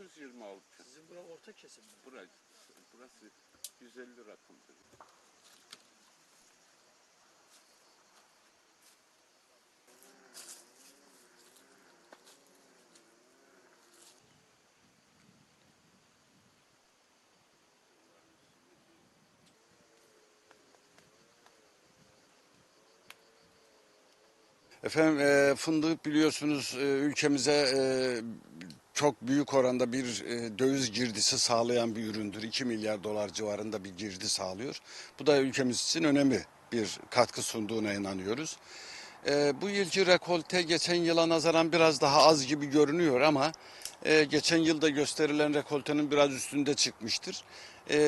926. Sizin bura orta kesim mi? Burası, burası 150 rakımdır. Efendim e, fındık biliyorsunuz e, ülkemize e, çok büyük oranda bir e, döviz girdisi sağlayan bir üründür. 2 milyar dolar civarında bir girdi sağlıyor. Bu da ülkemiz için önemli bir katkı sunduğuna inanıyoruz. E, bu yılki rekolte geçen yıla nazaran biraz daha az gibi görünüyor ama e, geçen yılda gösterilen rekoltenin biraz üstünde çıkmıştır. E,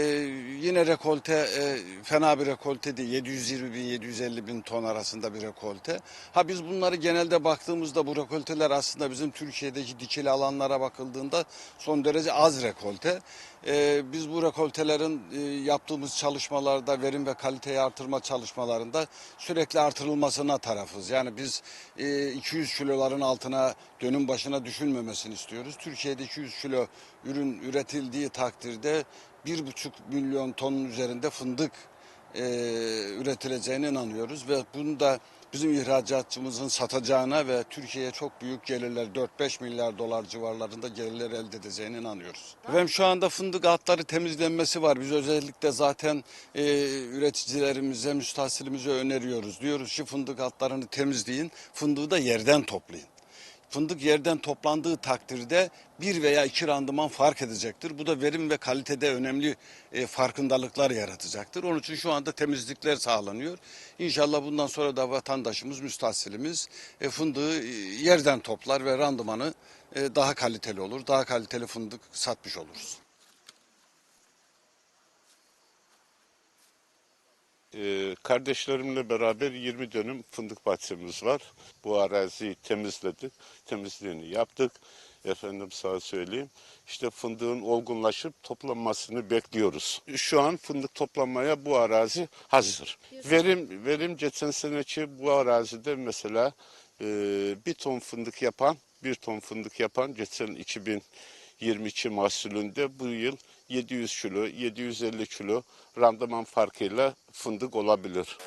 yine rekolte e, fena bir rekolte değil. 720 bin 750 bin ton arasında bir rekolte. Ha biz bunları genelde baktığımızda bu rekolteler aslında bizim Türkiye'deki dikili alanlara bakıldığında son derece az rekolte. E, biz bu rekoltelerin e, yaptığımız çalışmalarda verim ve kaliteyi artırma çalışmalarında sürekli artırılmasına tarafız. Yani biz e, 200 kiloların altına dönüm başına düşülmemesini istiyoruz. Türkiye'de 200 kilo ürün üretildiği takdirde 1,5 milyon tonun üzerinde fındık e, üretileceğine inanıyoruz ve bunu da bizim ihracatçımızın satacağına ve Türkiye'ye çok büyük gelirler 4-5 milyar dolar civarlarında gelirler elde edeceğine inanıyoruz. Efendim şu anda fındık altları temizlenmesi var. Biz özellikle zaten e, üreticilerimize, müstahsilimize öneriyoruz. Diyoruz ki fındık altlarını temizleyin, fındığı da yerden toplayın. Fındık yerden toplandığı takdirde bir veya iki randıman fark edecektir. Bu da verim ve kalitede önemli e, farkındalıklar yaratacaktır. Onun için şu anda temizlikler sağlanıyor. İnşallah bundan sonra da vatandaşımız, müstahsilimiz e, fındığı e, yerden toplar ve randımanı e, daha kaliteli olur. Daha kaliteli fındık satmış oluruz. Ee, kardeşlerimle beraber 20 dönüm fındık bahçemiz var. Bu araziyi temizledik. Temizliğini yaptık. Efendim sağ söyleyeyim. İşte fındığın olgunlaşıp toplanmasını bekliyoruz. Şu an fındık toplanmaya bu arazi hazır. Verim verim geçen seneki bu arazide mesela e, bir ton fındık yapan bir ton fındık yapan geçen 2022 mahsulünde bu yıl 700 kilo, 750 kilo randıman farkıyla fındık olabilir.